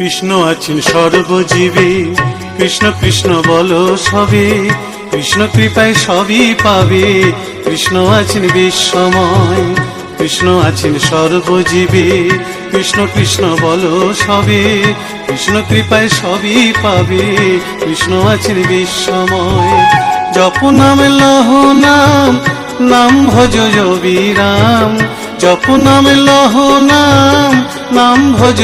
কৃষ্ণ আছেন সর্বজীবে। কৃষ্ণ কৃষ্ণ বলো সবে, কৃষ্ণ কৃপায় সবই পাবে। কৃষ্ণ আছেন বিশ্বময়, কৃষ্ণ আছেন সর্বজীবে। কৃষ্ণ কৃষ্ণ বলো সবে, কৃষ্ণ কৃপায় সবই পাবে। কৃষ্ণ আছেন বিশ্বময়, জপ নাম লহ নাম নাম ভজ বিরাম জপ নাম লহ নাম নাম ভজ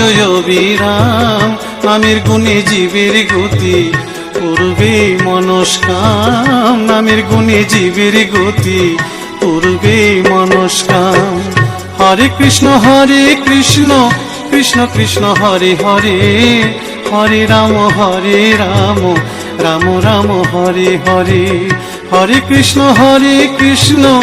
বিরাম নামের গুণে জীবের গতি, পূর্বে মনস্কাম। নামের গুণে জীবের গতি, পূর্বে মনস্কাম। হরে কৃষ্ণ হরে কৃষ্ণ কৃষ্ণ কৃষ্ণ, হরে হরে। হরে রাম হরে রাম রাম রাম, হরে হরে। হরে কৃষ্ণ হরে কৃষ্ণ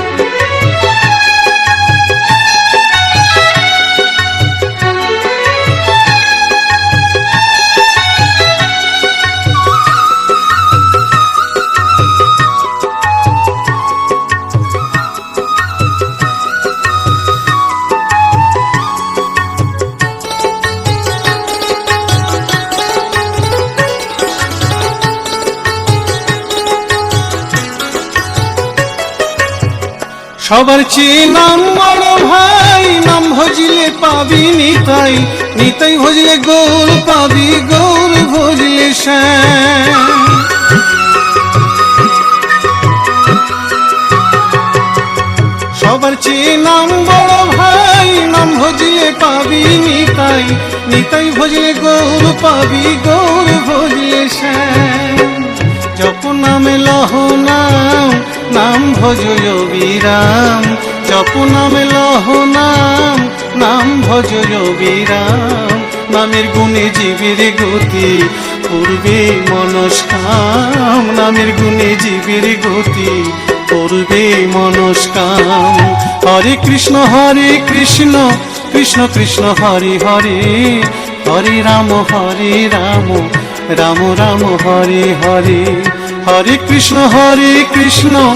সবার চেয়ে নাম বড় ভাই, নাম ভজিলে পাবি নিতাই নিতাই ভজলে গৌর, পাবি গৌর ভজলে সবার চেয়ে নাম বড় ভাই, নাম ভজিলে পাবি নিতাই নিতাই ভজলে গৌর, পাবি গৌর ভজলে নাম ভজ বিরাম জপ নামে লহ নাম নাম ভজ বিরাম নামের গুণে জীবের গতি, পূর্বে মনস্কাম। নামের গুণে জীবের গতি, পূর্বে মনস্কাম। হরে কৃষ্ণ হরে কৃষ্ণ কৃষ্ণ কৃষ্ণ, হরে হরে। হরে রাম হরে রাম রাম রাম, হরে হরে। হরে কৃষ্ণ হরে কৃষ্ণ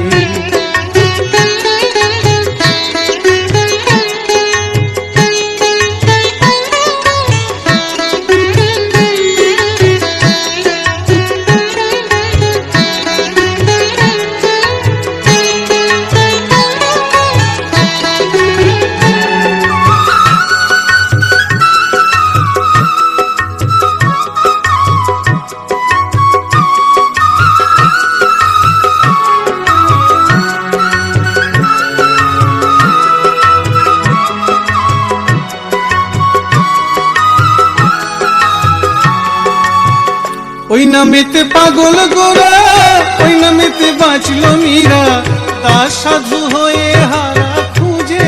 ওই নামেতে পাগল গোরা, ওই নামেতে বাঁচল মীরা। তার সাধু হয়ে হারা খুঁজে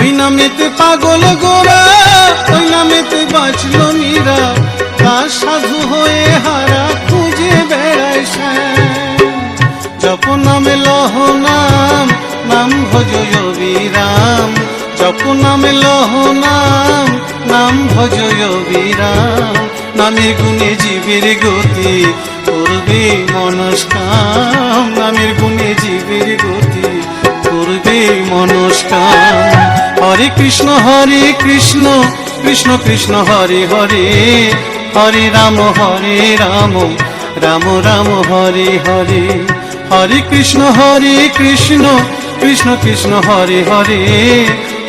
ওই নামেতে পাগল গোরা, ওই নামেতে বাঁচল মীরা। তার সাধু হয়ে জপ নামে লহ নাম নাম ভজ বিরাম নামের গুণে জীবের গতি, করবে মনস্কাম। নামের গুণে জীবের গতি, করবে মনস্কাম। হরে কৃষ্ণ হরে কৃষ্ণ কৃষ্ণ কৃষ্ণ, হরে হরে। হরে রাম হরে রাম রাম রাম, হরে হরে। হরে কৃষ্ণ হরে কৃষ্ণ কৃষ্ণ কৃষ্ণ, হরে হরে।